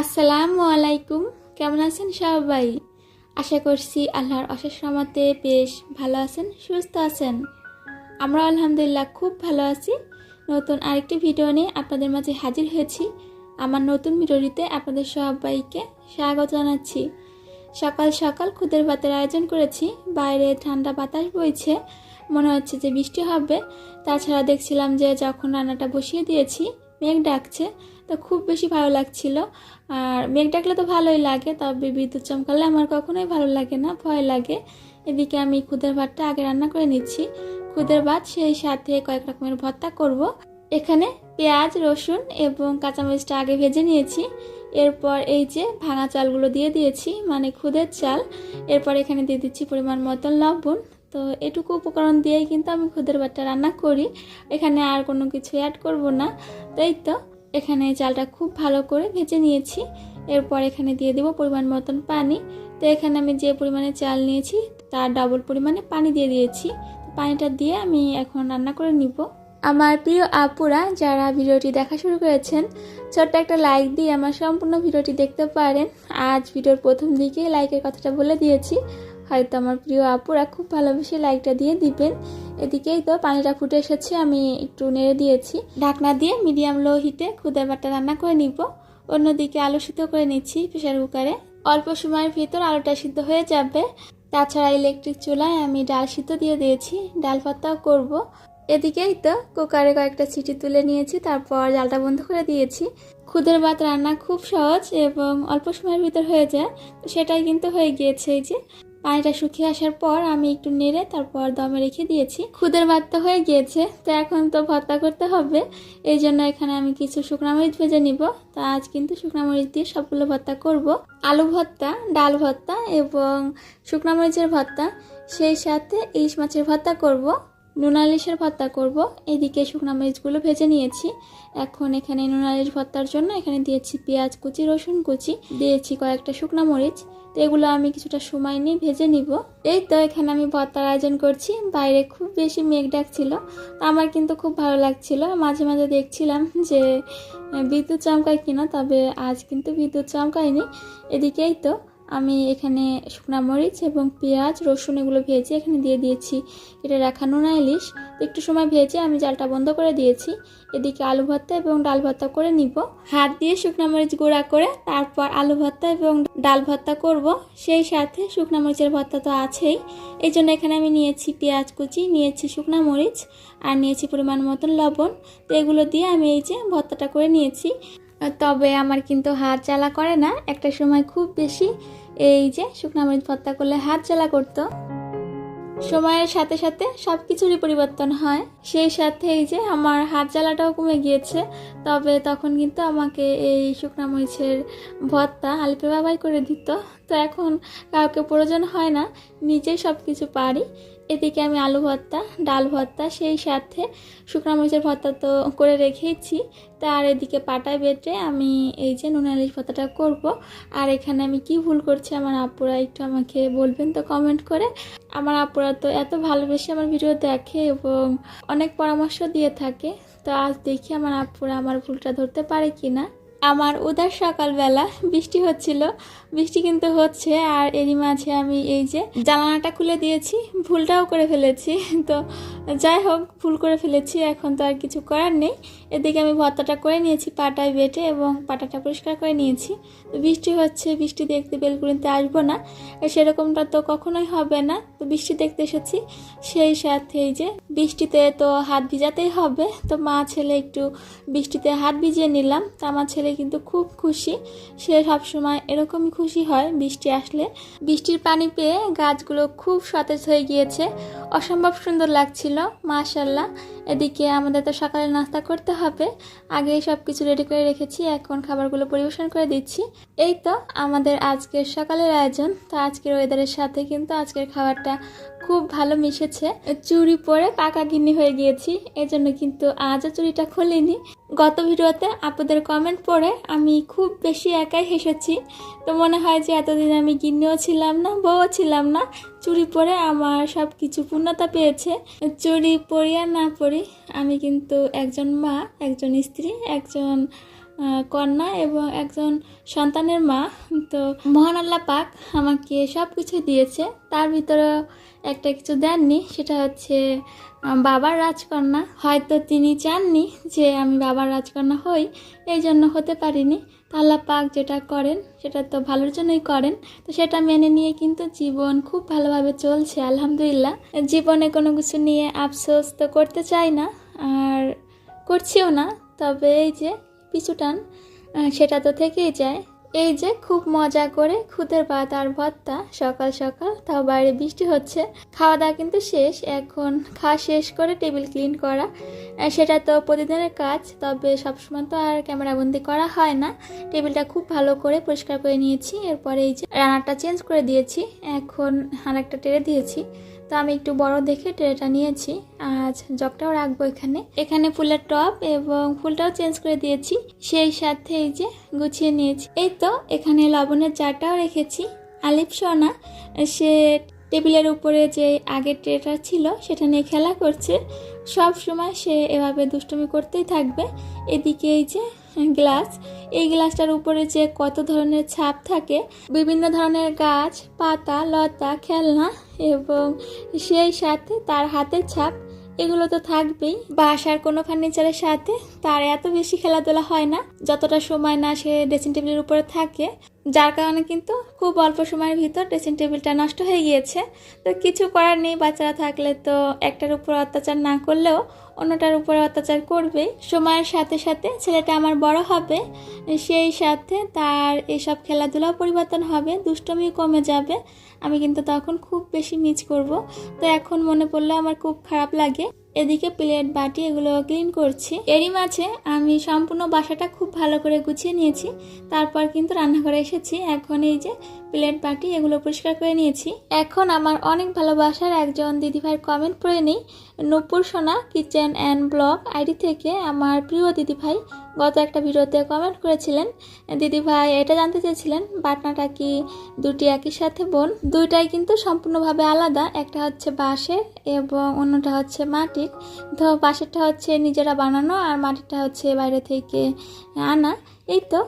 আসসালামু আলাইকুম। কেমন আছেন সবাই? আশা করছি আল্লাহর অশেষ রহমতে বেশ ভালো আছেন, সুস্থ আছেন। আমরা আলহামদুলিল্লাহ খুব ভালো আছি। নতুন আরেকটি ভিডিও নিয়ে আপনাদের মাঝে হাজির হয়েছি। আমার নতুন ভিডিওটিতে আপনাদের সবাইকে স্বাগত জানাচ্ছি। সকাল সকাল খুদের ভাতের আয়োজন করেছি। বাইরে ঠান্ডা বাতাস বইছে, মনে হচ্ছে যে বৃষ্টি হবে। তাছাড়া দেখছিলাম যে যখন রান্নাটা বসিয়ে দিয়েছি, মেঘ ডাকছে। তো খুব বেশি ভালো লাগছিল। আর মেঘ ডাকলে তো ভালোই লাগে, তবে বিদ্যুৎ চমকালে আমার কখনোই ভালো লাগে না, ভয় লাগে। এদিকে আমি খুদের ভাতটা আগে রান্না করে নিচ্ছি। খুদের ভাত সেই সাথে কয়েক রকমের ভর্তা করব। এখানে পেঁয়াজ, রসুন এবং কাঁচামরিচটা আগে ভেজে নিয়েছি। এরপর এই যে ভাঙা চালগুলো দিয়ে দিয়েছি মানে খুদের চাল। এরপর এখানে দিয়ে দিচ্ছি পরিমাণ মতন লবণ। তো এটুকু উপকরণ দিয়েই কিন্তু আমি খুদের ভাতটা রান্না করি। এখানে আর কোনো কিছু অ্যাড করব না। তাই তো? এখানে চালটা খুব ভালো করে ভেজে নিয়েছি। এরপর এখানে দিয়ে দেবো পরিমাণ মতন পানি। তো এখানে আমি যে পরিমাণে চাল নিয়েছি, তার ডাবল পরিমাণে পানি দিয়ে দিয়েছি। পানিটা দিয়ে আমি এখন রান্না করে নিব। আমার প্রিয় আপুরা, যারা ভিডিওটি দেখা শুরু করেছেন, ছোট্ট একটা লাইক দিয়ে আমার সম্পূর্ণ ভিডিওটি দেখতে পারেন। আজ ভিডিওর প্রথম দিকে লাইকের কথাটা বলে দিয়েছি। হয়তো আমার প্রিয় আপুরা খুব ভালোবেসে লাইকটা দিয়ে দিবেন। এদিকেই তো পানিটা ফুটে এসেছে, আমি একটু নেড়ে দিয়েছি। ঢাকনা দিয়ে মিডিয়াম লো হিটে খুদের ভাতটা রান্না করে নিব। অন্যদিকে আলু সিদ্ধ করে নিচ্ছি প্রেশার কুকারে। অল্প সময়ের ভিতর আলুটা সিদ্ধ হয়ে যাবে। তাছাড়া ইলেকট্রিক চুলায় আমি ডাল সিদ্ধ দিয়ে দিয়েছি, ডাল ভাতটাও করব। এদিকেই তো কুকারে কয়েকটা সিটি তুলে নিয়েছি, তারপর জালটা বন্ধ করে দিয়েছি। খুদের ভাত রান্না খুব সহজ এবং অল্প সময়ের ভিতর হয়ে যায় সেটাই কিন্তু হয়ে গিয়েছে এই যে। পানিটা শুকিয়ে আসার পর আমি একটু নেড়ে তারপর দমে রেখে দিয়েছি। খুদের ভাত তো হয়ে গিয়েছে, তো এখন তো ভর্তা করতে হবে। এই জন্য এখানে আমি কিছু শুকনা মরিচ ভেজে নিব। তা আজ কিন্তু শুকনা মরিচ দিয়ে সবগুলো ভর্তা করব। আলু ভর্তা, ডাল ভর্তা এবং শুকনা মরিচের ভর্তা, সেই সাথে ইলিশ মাছের ভর্তা করব। নুনালিশের ভর্তা করব। এদিকে শুকনা মরিচগুলো ভেজে নিয়েছি। এখন এখানে নুনালিশ ভর্তার জন্য এখানে দিয়েছি পেঁয়াজ কুচি, রসুন কুচি, দিয়েছি কয়েকটা শুকনা মরিচ। তো এগুলো আমি কিছুটা সময় নিয়ে ভেজে নিব। এই তো এখানে আমি ভর্তার আয়োজন করছি। বাইরে খুব বেশি মেঘ ডাকছিল। আমার কিন্তু খুব ভালো লাগছিল। মাঝে মাঝে দেখছিলাম যে, বিদ্যুৎ চমকায় কিনা, তবে আজ কিন্তু বিদ্যুৎ চমকায়নি। এদিকেই তো আমি এখানে শুকনা মরিচ এবং পেঁয়াজ, রসুন এগুলো ভেজে এখানে দিয়ে দিয়েছি। এটা রাখা নোনা ইলিশ। একটু সময় ভেজে আমি জালটা বন্ধ করে দিয়েছি। এদিকে আলু ভর্তা এবং ডাল ভর্তা করে নিব। হাত দিয়ে শুকনা মরিচ গুঁড়া করে তারপর আলু ভর্তা এবং ডাল ভর্তা করব। সেই সাথে শুকনা মরিচের ভর্তা তো আছেই। এই জন্য এখানে আমি নিয়েছি পেঁয়াজ কুচি, নিয়েছি শুকনা মরিচ আর নিয়েছি পরিমাণ মতন লবণ। তো এগুলো দিয়ে আমি এই যে ভর্তাটা করে নিয়েছি। তবে আমার কিন্তু হাত জ্বালা করে না। একটা সময় খুব বেশি এই যে শুকনা মরিচ ভর্তা করলে হাত জ্বালা করতো। সময়ের সাথে সাথে সব কিছুরই পরিবর্তন হয়। সেই সাথে এই যে আমার হাত জ্বালাটাও কমে গিয়েছে। তবে তখন কিন্তু আমাকে এই শুকনা মরিচের ভর্তা আলিপে বাবাই করে দিত। তো এখন কাউকে প্রয়োজন হয় না, নিজেই সব কিছু পারি। এদিকে আমি আলু ভর্তা, ডাল ভর্তা, সেই সাথে শুকনো মরিচের ভর্তা তো করে রেখেইছি তার এদিকে পাটায় বেটে আমি এই যে নুনালিশ ভর্তাটা করব। আর এখানে আমি কি ভুল করছি আমার আপুরা একটু আমাকে বলবেন তো কমেন্ট করে। আমার আপুরা তো এত ভালোবেসে আমার ভিডিও দেখে এবং অনেক পরামর্শ দিয়ে থাকে। তো আজ দেখি আমার আপুরা আমার ভুলটা ধরতে পারে কি না আমার উদার সকালবেলা বৃষ্টি হচ্ছিল। বৃষ্টি কিন্তু হচ্ছে, আর এরই মাঝে আমি এই যে জানালাটা খুলে দিয়েছি, ভুলটাও করে ফেলেছি। তো যাই হোক, ভুল করে ফেলেছি, এখন তো আর কিছু করার নেই। এদিকে আমি ভর্তাটা করে নিয়েছি, পাটায় বেটে এবং পাটাটা পরিষ্কার করে নিয়েছি। তো বৃষ্টি হচ্ছে, বৃষ্টি দেখতে বেলকুড়িতে আসব না। সেরকমটা তো কখনোই হবে না। তো বৃষ্টি দেখতে এসেছি, সেই সাথে এই যে বৃষ্টিতে তো হাত ভিজাতেই হবে। তো মা ছেলে একটু বৃষ্টিতে হাত ভিজিয়ে নিলাম। তা আমার ছেলে কিন্তু খুব খুশি। সে সবসময় এরকমই খুশি হয় বৃষ্টি আসলে। বৃষ্টির পানি পেয়ে গাছগুলো খুব সতেজ হয়ে গিয়েছে। অসম্ভব সুন্দর লাগছিল মাশাল্লাহ এদিকে আমাদের তো সকালে নাস্তা করতে হবে। আগে সব কিছু রেডি করে রেখেছি, এখন খাবারগুলো পরিবেশন করে দিচ্ছি। এই তো আমাদের আজকের সকালের আয়োজন। তো আজকের ওয়েদারের সাথে কিন্তু আজকের খাবারটা খুব ভালো মিশেছে। চুরি পরে পাকা গিন্নি হয়ে গিয়েছি, এজন্য কিন্তু আজও চুরিটা খুলিনি। গত ভিডিওতে আপুদের কমেন্ট পড়ে আমি খুব বেশি একাই হেসেছি। তো মনে হয় যে এতদিন আমি গিন্নিও ছিলাম না, বউও ছিলাম না। চুড়ি পরে আমার সব কিছু পূর্ণতা পেয়েছে। চুরি পরি আর না পরি আমি কিন্তু একজন মা, একজন স্ত্রী, একজন কন্যা এবং একজন সন্তানের মা। তো মহান আল্লাহ পাক আমাকে সব কিছু দিয়েছে। তার ভিতরে একটা কিছু দেননি, সেটা হচ্ছে বাবার রাজকন্যা। হয়তো তিনি চাননি যে আমি বাবার রাজকন্যা হই, এই জন্য হতে পারিনি। আল্লাহ পাক যেটা করেন, সেটা তো ভালোর জন্যই করেন। তো সেটা মেনে নিয়ে কিন্তু জীবন খুব ভালোভাবে চলছে, আলহামদুলিল্লাহ। জীবনে কোনো কিছু নিয়ে আফসোস তো করতে চাই না, আর করছিও না। তবে এই যে পিছুটান সেটা তো থেকেই যায়। এই যে খুব মজা করে খুদের ভাত আর ভর্তা, সকাল সকাল, তাও বাইরে বৃষ্টি হচ্ছে। খাওয়া দাওয়া কিন্তু শেষ, এখন খাওয়া শেষ করে টেবিল ক্লিন করা। সেটা তো প্রতিদিনের কাজ, তবে সবসময় তো আর ক্যামেরাবন্দি করা হয় না। টেবিলটা খুব ভালো করে পরিষ্কার করে নিয়েছি, এরপরে এই যে রান্নাটা চেঞ্জ করে দিয়েছি, এখন আর একটা টেরে দিয়েছি। তো আমি একটু বড় দেখে ট্রেটা নিয়েছি। আজ জগটাও রাখব এখানে। এখানে ফুলের টপ এবং ফুলটাও চেঞ্জ করে দিয়েছি। সেই সাথে এই যে গুছিয়ে নিয়েছি। এই তো এখানে লবণের চাটাও রেখেছি। আলিপ সোনা, সে টেবিলের উপরে যে আগের ট্রেটা ছিল, সেটা নিয়ে খেলা করছে। সব সময় সে এভাবে দুষ্টুমি করতেই থাকবে। এদিকে এই যে গ্লাস। এই গ্লাসটার উপরে যে কত ধরনের ছাপ থাকে, বিভিন্ন ধরনের গাছ, পাতা, লতা, খেলনা এবং সেই সাথে তার হাতের ছাপ, এগুলো তো থাকবেই। বাসার কোনো ফার্নিচারের সাথে তার এত বেশি খেলাধুলা হয় না, যতটা সময় না সে ড্রেসিং টেবিলের উপরে থাকে। যার কারণে কিন্তু খুব অল্প সময়ের ভিতর ড্রেসিং টেবিলটা নষ্ট হয়ে গিয়েছে। তো কিছু করার নেই, বাচ্চারা থাকলে তো একটার উপর অত্যাচার না করলেও অন্যটার উপরে অত্যাচার করবেই সময়ের সাথে সাথে ছেলেটা আমার বড় হবে। সেই সাথে তার এসব খেলাধুলাও পরিবর্তন হবে, দুষ্টমি কমে যাবে। আমি কিন্তু তখন খুব বেশি মিস করব। তো এখন মনে পড়লে আমার খুব খারাপ লাগে। এদিকে প্লেট, বাটি এগুলো ক্লিন করছি। এরই মাঝে আমি সম্পূর্ণ বাসাটা খুব ভালো করে গুছিয়ে নিয়েছি। তারপর কিন্তু রান্নাঘরে এসেছি। এখন এই যে প্লেট বাটি এগুলো পরিষ্কার করে নিয়েছি। এখন আমার অনেক ভালোবাসার একজন দিদিভাইয়ের কমেন্ট পড়ে নিই। নূপুর সোনা কিচেন অ্যান্ড ব্লগ আইডি থেকে আমার প্রিয় দিদিভাই গত একটা ভিডিওতে কমেন্ট করেছিলেন। দিদিভাই, এটা জানতে চেয়েছিলেন, বাটনাটা কি দুটি একই সাথে বোন? দুইটাই কিন্তু সম্পূর্ণভাবে আলাদা, একটা হচ্ছে বাঁশের এবং অন্যটা হচ্ছে মাটির। তো বাঁশেরটা হচ্ছে নিজেরা বানানো আর মাটিরটা হচ্ছে বাইরে থেকে আনা। এই তো,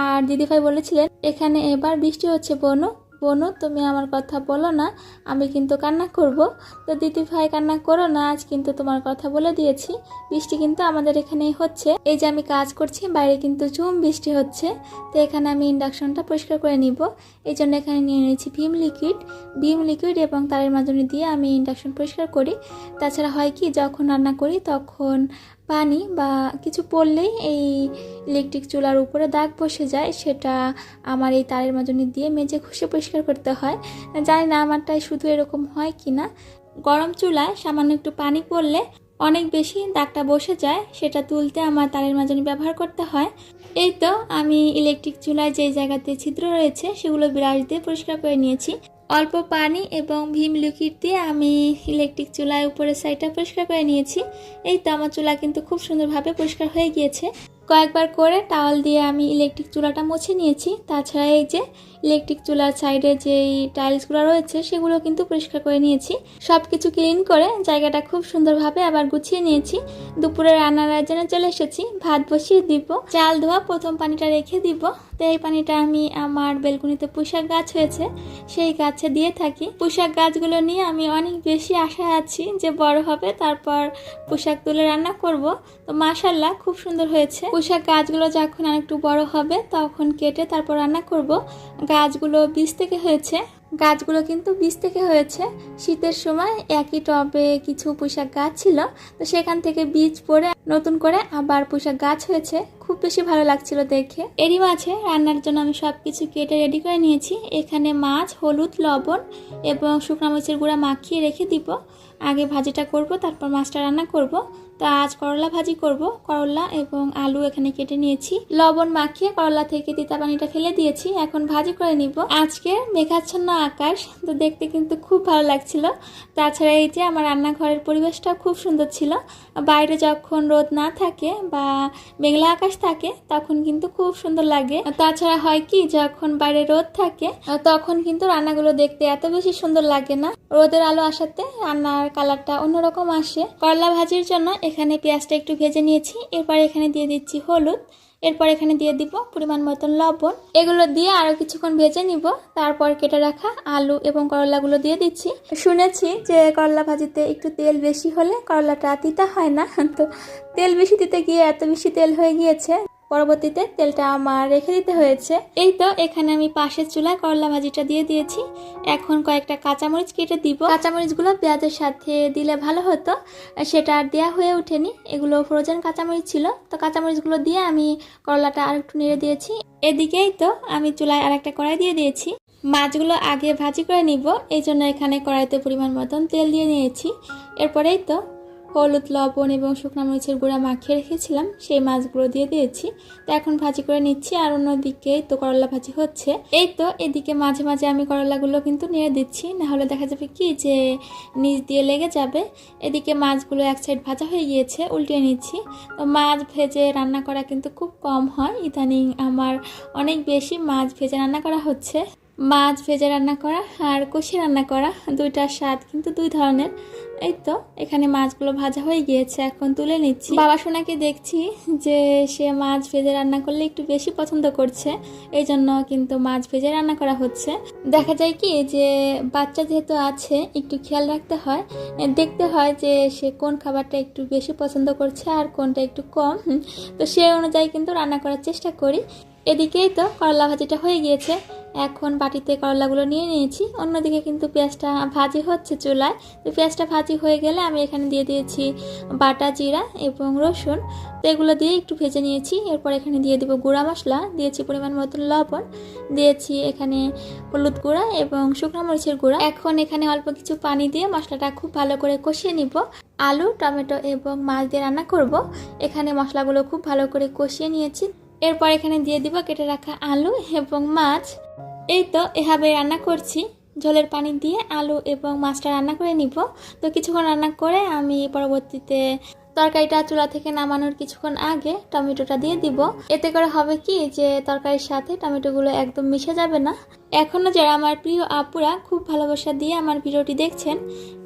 আর দিদিভাই বলেছিলেন এখানে এবার বৃষ্টি হচ্ছে বোনও বোনও তুমি আমার কথা বলো না, আমি কিন্তু কান্না করব। তো দিদি ভাই, কান্না করো না, আজ কিন্তু তোমার কথা বলে দিয়েছি। বৃষ্টি কিন্তু আমাদের এখানেই হচ্ছে। এই যে আমি কাজ করছি, বাইরে কিন্তু চুম বৃষ্টি হচ্ছে। তো এখানে আমি ইন্ডাকশনটা পরিষ্কার করে নিব। এই জন্য এখানে নিয়ে নিয়েছি ভীম লিকুইড। ভীম লিকুইড এবং তারের মাধ্যমে দিয়ে আমি ইন্ডাকশন পরিষ্কার করি। তাছাড়া হয় কি, যখন রান্না করি তখন পানি বা কিছু পড়লেই এই ইলেকট্রিক চুলার উপরে দাগ বসে যায়, সেটা আমার এই তারের মাজনি দিয়ে মেজে ঘষে পরিষ্কার করতে হয়। জানি না আমারটাই শুধু এরকম হয় কি না গরম চুলায় সামান্য একটু পানি পড়লে অনেক বেশি দাগটা বসে যায়, সেটা তুলতে আমার তারের মাজনি ব্যবহার করতে হয়। এই তো আমি ইলেকট্রিক চুলায় যেই জায়গাতে ছিদ্র রয়েছে, সেগুলো ব্রাশ দিয়ে পরিষ্কার করে নিয়েছি। অল্প পানি এবং ভীম লিকুইড দিয়ে আমি ইলেকট্রিক চুলায় উপরের সাইডটা পরিষ্কার করে নিয়েছি। এই তো আমার চুলা কিন্তু খুব সুন্দরভাবে পরিষ্কার হয়ে গিয়েছে। কয়েকবার করে টাওয়াল দিয়ে আমি ইলেকট্রিক চুলাটা মুছে নিয়েছি। তাছাড়া এই যে ইলেকট্রিক চুলার সাইডে যেই টাইলসগুলো রয়েছে, সেগুলো কিন্তু পরিষ্কার করে নিয়েছি। সব কিছু ক্লিন করে জায়গাটা খুব সুন্দরভাবে আবার গুছিয়ে নিয়েছি। দুপুরে রান্নার আয়োজনে চলে এসেছি। ভাত বসিয়ে দিব। চাল ধোয়া, প্রথম পানিটা রেখে দিব। তো এই পানিটা আমি আমার বেলকুনিতে পুঁশাক গাছ হয়েছে, সেই গাছে দিয়ে থাকি। পুঁশাক গাছগুলো নিয়ে আমি অনেক বেশি আশায় আছি যে বড় হবে, তারপর পোশাক তুলে রান্না করব। তো মাশাল্লাহ খুব সুন্দর হয়েছে। পোশাক গাছগুলো যখন আরেকটু বড় হবে, তখন কেটে তারপর রান্না করব। গাছগুলো বীজ থেকে হয়েছে। গাছগুলো কিন্তু বীজ থেকে হয়েছে। শীতের সময় একই টবে কিছু পোশাক গাছ ছিল, তো সেখান থেকে বীজ পড়ে নতুন করে আবার পোশাক গাছ হয়েছে। খুব বেশি ভালো লাগছিল দেখে। এরই মাঝে রান্নার জন্য আমি সব কিছু কেটে রেডি করে নিয়েছি। এখানে মাছ, হলুদ, লবণ এবং শুকনো মরিচের গুঁড়া মাখিয়ে রেখে দিব। আগে ভাজিটা করব, তারপর মাছটা রান্না করব। তো আজ করলা ভাজি করব। করলা এবং আলু এখানে কেটে নিয়েছি। লবণ মাখিয়ে করলা থেকে তিতা পানিটা ফেলে দিয়েছি। এখন ভাজি করে নিব। আজকে মেঘাচ্ছন্ন আকাশ, তো দেখতে কিন্তু খুব ভালো লাগছিল। তাছাড়া এই যে আমার রান্নাঘরের পরিবেশটা খুব সুন্দর ছিল। বাইরে যখন রোদ না থাকে বা মেঘলা আকাশ থাকে, তখন কিন্তু খুব সুন্দর লাগে। তাছাড়া হয় কি, যখন বাইরে রোদ থাকে, তখন কিন্তু রান্নাগুলো দেখতে এত বেশি সুন্দর লাগে না। রোদের আলো আসাতে রান্নার কালারটা অন্যরকম আসে। করলা ভাজির জন্য এখানে পেঁয়াজটা একটু ভেজে নিয়েছি। এরপর এখানে দিয়ে দিচ্ছি হলুদ। এরপর এখানে দিয়ে দিব পরিমাণ মতন লবণ। এগুলো দিয়ে আরও কিছুক্ষণ ভেজে নিব। তারপর কেটে রাখা আলু এবং করলাগুলো দিয়ে দিচ্ছি। শুনেছি যে করলা ভাজিতে একটু তেল বেশি হলে করলাটা তিতা হয় না। তো তেল বেশি দিতে গিয়ে এত বেশি তেল হয়ে গিয়েছে। পরবর্তীতে তেলটা আমার রেখে দিতে হয়েছে। এই তো, এখানে আমি পাশের চুলায় করলা ভাজিটা দিয়ে দিয়েছি। এখন কয়েকটা কাঁচামরিচ কেটে দিব। কাঁচামরিচগুলো পেঁয়াজের সাথে দিলে ভালো হতো। সেটা আর দেওয়া হয়ে ওঠেনি। এগুলো ফ্রোজেন কাঁচামরিচ ছিল। তো কাঁচামরিচগুলো দিয়ে আমি করলাটা আর একটু নেড়ে দিয়েছি। এদিকেই তো আমি চুলায় আর একটা কড়াই দিয়ে দিয়েছি। মাছগুলো আগে ভাজি করে নিব। এই জন্য এখানে কড়াইতে পরিমাণ মতন তেল দিয়ে নিয়েছি। এরপরেই তো হলুদ, লবণ এবং শুকনো মরিচের গুঁড়া মাখিয়ে রেখেছিলাম। সেই মাছগুলো দিয়ে দিয়েছি। তো এখন ভাজি করে নিচ্ছি। আর অন্যদিকে তো করলা ভাজি হচ্ছে। এই তো এদিকে মাঝে মাঝে আমি করলাগুলো কিন্তু নেড়ে দিচ্ছি। নাহলে দেখা যাবে কি যে নিচ দিয়ে লেগে যাবে। এদিকে মাছগুলো এক সাইড ভাজা হয়ে গিয়েছে উল্টিয়ে নিচ্ছি। তো মাছ ভেজে রান্না করা কিন্তু খুব কম হয়। ইদানিং আমার অনেক বেশি মাছ ভেজে রান্না করা হচ্ছে। মাছ ভেজে রান্না করা আর কষি রান্না করা দুইটার স্বাদ কিন্তু দুই ধরনের। এই তো, এখানে মাছগুলো ভাজা হয়ে গিয়েছে, এখন তুলে নিচ্ছি। বাবা সোনাকে দেখছি যে সে মাছ ভেজে রান্না করলে একটু বেশি পছন্দ করছে এই জন্য কিন্তু মাছ ভেজে রান্না করা হচ্ছে। দেখা যায় কি যে বাচ্চা যেহেতু আছে, একটু খেয়াল রাখতে হয়। দেখতে হয় যে সে কোন খাবারটা একটু বেশি পছন্দ করছে আর কোনটা একটু কম। তো সে অনুযায়ী কিন্তু রান্না করার চেষ্টা করি। এদিকেই তো করলা ভাজিটা হয়ে গিয়েছে। এখন বাটিতে করলাগুলো নিয়ে নিয়েছি। অন্যদিকে কিন্তু পেঁয়াজটা ভাজি হচ্ছে চুলায়। তো পেঁয়াজটা ভাজি হয়ে গেলে আমি এখানে দিয়ে দিয়েছি বাটা জিরা এবং রসুন। তো এগুলো দিয়ে একটু ভেজে নিয়েছি। এরপর এখানে দিয়ে দেবো গুঁড়া মশলা। দিয়েছি পরিমাণ মতন লবণ। দিয়েছি এখানে হলুদ গুঁড়া এবং শুকনো মরিচের গুঁড়া। এখন এখানে অল্প কিছু পানি দিয়ে মশলাটা খুব ভালো করে কষিয়ে নিব। আলু, টমেটো এবং মাছ দিয়ে রান্না করব। এখানে মশলাগুলো খুব ভালো করে কষিয়ে নিয়েছি। এরপর এখানে দিয়ে দিব কেটে রাখা আলু এবং মাছ। এই তো এভাবে রান্না করছি। ঝোলের পানি দিয়ে আলু এবং মাছটা রান্না করে নিব। তো কিছুক্ষণ রান্না করে আমি পরবর্তীতে তরকারিটা চুলা থেকে নামানোর কিছুক্ষণ আগে টমেটোটা দিয়ে দিব। এতে করে হবে কি যে তরকারির সাথে টমেটোগুলো একদম মিশে যাবে না। এখনও যারা আমার প্রিয় আপুরা খুব ভালোবাসা দিয়ে আমার ভিডিওটি দেখছেন,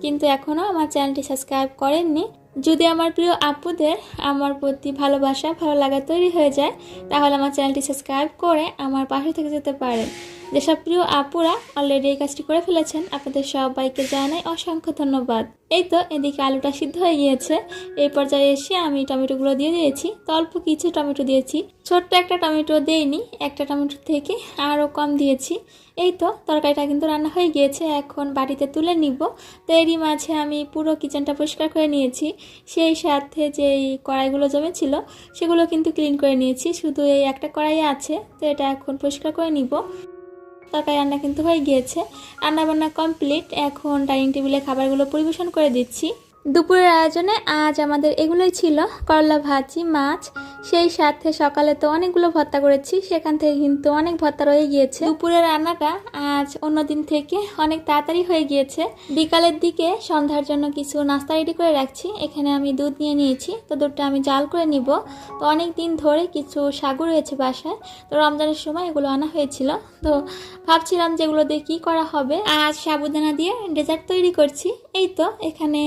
কিন্তু এখনও আমার চ্যানেলটি সাবস্ক্রাইব করেননি যদি আমার প্রিয় আপুদের আমার প্রতি ভালোবাসা, ভালো লাগা তৈরি হয়ে যায়, তাহলে আমার চ্যানেলটি সাবস্ক্রাইব করে আমার পাশে থেকে যেতে পারেন। যেসব প্রিয় আপুরা অলরেডি এই কাজটি করে ফেলেছেন। আপনাদের সবাইকে জানাই অসংখ্য ধন্যবাদ। এই তো, এদিকে আলুটা সিদ্ধ হয়ে গিয়েছে। এই পর্যায়ে এসে আমি টমেটোগুলো দিয়ে দিয়েছি। তো অল্প কিছু টমেটো দিয়েছি। ছোট্ট একটা টমেটো দেইনি, একটা টমেটো থেকে আরও কম দিয়েছি। এই তো, তরকারিটা কিন্তু রান্না হয়ে গিয়েছে। এখন বাড়িতে তুলে নিব। তো এরই মাঝে আমি পুরো কিচেনটা পরিষ্কার করে নিয়েছি। সেই সাথে যে এই কড়াইগুলো জমেছিল, সেগুলো কিন্তু ক্লিন করে নিয়েছি। শুধু এই একটা কড়াই আছে। তো এটা এখন পরিষ্কার করে নিব। তরকারি রান্না কিন্তু হয়ে গিয়েছে। রান্নাবান্না কমপ্লিট এখন ডাইনিং টেবিলে খাবারগুলো পরিবেশন করে দিচ্ছি। দুপুরের আয়োজনে আজ আমাদের এগুলোই ছিল। করলা ভাজি, মাছ, সেই সাথে সকালে তো অনেকগুলো ভর্তা করেছি, সেখান থেকে কিন্তু অনেক ভর্তা রয়ে গিয়েছে। দুপুরের রান্নাটা আজ অন্য দিন থেকে অনেক তাড়াতাড়ি হয়ে গিয়েছে। বিকালের দিকে সন্ধ্যার জন্য কিছু নাস্তা রেডি করে রাখছি। এখানে আমি দুধ নিয়ে নিয়েছি, তো দুধটা আমি জাল করে নিব। তো অনেক দিন ধরে কিছু সাগু রয়েছে বাসায়, তো রমজানের সময় এগুলো আনা হয়েছিল। তো ভাবছিলাম যেগুলো দিয়ে কী করা হবে? আজ সাবুদানা দিয়ে ডেজার্ট তৈরি করছি। এই তো, এখানে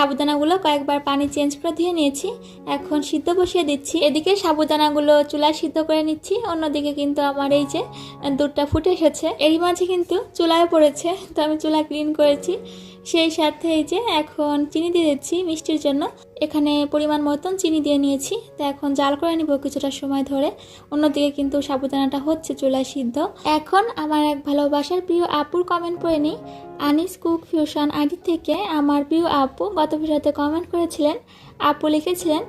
সাবুদানাগুলো কয়েকবার পানি চেঞ্জ করে ধুয়ে নিয়েছি। এখন সিদ্ধ বসিয়ে দিচ্ছি। এদিকে সাবুদানাগুলো চুলায় সিদ্ধ করে নিচ্ছি। অন্যদিকে কিন্তু আমার এই যে দুধটা ফুটে এসেছে। এরই মাঝে কিন্তু চুলায় পড়েছে। তো আমি চুলা ক্লিন করেছি। সেই সাথে এই যে এখন চিনি দিয়ে দিচ্ছি মিষ্টির জন্য। এখানে পরিমাণ মতন চিনি দিয়ে নিয়েছি। তো এখন জাল করে নিব কিছুটা সময় ধরে। অন্যদিকে কিন্তু সাবুদানাটা হচ্ছে চুলায় সিদ্ধ। এখন আমার এক ভালোবাসার প্রিয় আপুর কমেন্ট পড়ে নিই। আনিস কুক ফিউশন আইডি থেকে আমার প্রিয় আপু গত ভিডিওতে কমেন্ট করেছিলেন। আপু লিখেছিলেন,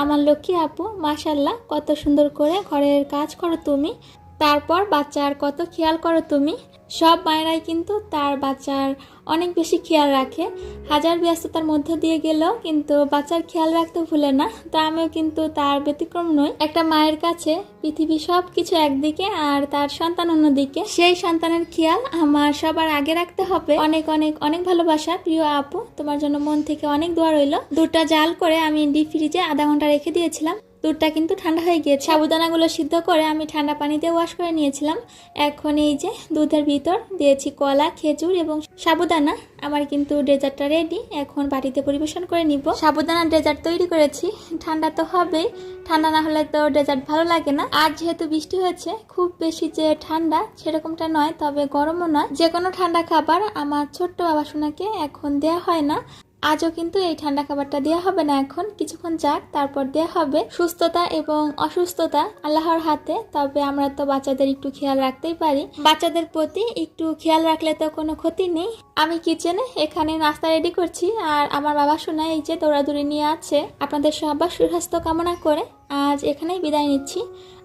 আমার লক্ষ্মী আপু মাশাল্লাহ কত সুন্দর করে ঘরের কাজ করো তুমি। তারপর বাচ্চার কত খেয়াল করো তুমি। সব মায়েরাই কিন্তু তার বাচ্চার অনেক বেশি খেয়াল রাখে। হাজার ব্যস্ততার মধ্য দিয়ে গেলেও কিন্তু বাচ্চার খেয়াল রাখতে ভুলে না। তা আমিও কিন্তু তার ব্যতিক্রম নই। একটা মায়ের কাছে পৃথিবী সব কিছু একদিকে আর তার সন্তান অন্যদিকে। সেই সন্তানের খেয়াল আমার সবার আগে রাখতে হবে। অনেক অনেক অনেক ভালোবাসা। প্রিয় আপু, তোমার জন্য মন থেকে অনেক দোয়া রইল। দুটা জাল করে আমি ডিপ ফ্রিজে আধা ঘণ্টা রেখে দিয়েছিলাম। দুধটা কিন্তু ঠান্ডা হয়ে গিয়েছে। সাবুদানাগুলো সিদ্ধ করে আমি ঠান্ডা পানিতে ওয়াশ করে নিয়েছিলাম। এখন এই যে দুধের ভিতর দিয়েছি কলা, খেজুর এবং সাবুদানা। আমার কিন্তু ডেজার্টটা রেডি এখন বাড়িতে পরিবেশন করে নিব। সাবুদানার ডেজার্ট তৈরি করেছি। ঠান্ডা তো হবেই। ঠান্ডা না হলে তো ডেজার্ট ভালো লাগে না। আর যেহেতু বৃষ্টি হয়েছে, খুব বেশি যে ঠান্ডা সেরকমটা নয়, তবে গরমও নয়। যে কোনো ঠান্ডা খাবার আমার ছোট্ট বাবা সোনাকে এখন দেয়া হয় না। আজও কিন্তু এই ঠান্ডা খাবারটা দেওয়া হবে না এখন। কিছুক্ষণ যাক, তারপর দেওয়া হবে। সুস্থতা এবং অসুস্থতা আল্লাহর হাতে, তবে আমরা তো বাচ্চাদের একটু খেয়াল রাখতেই পারি। বাচ্চাদের প্রতি একটু খেয়াল রাখলে তো কোনো ক্ষতি নেই। আমি কিচেনে এখানে নাস্তা রেডি করছি, আর আমার বাবা শোনা, এই যে দৌড়াদৌড়ি নিয়ে আছে। আপনাদের সবার সুস্বাস্থ্য কামনা করে আজ এখানেই বিদায় নিচ্ছি।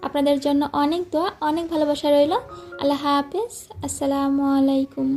আপনাদের জন্য অনেক দোয়া, অনেক ভালোবাসা রইল। আল্লাহ হাফেজ। আসসালামু আলাইকুম।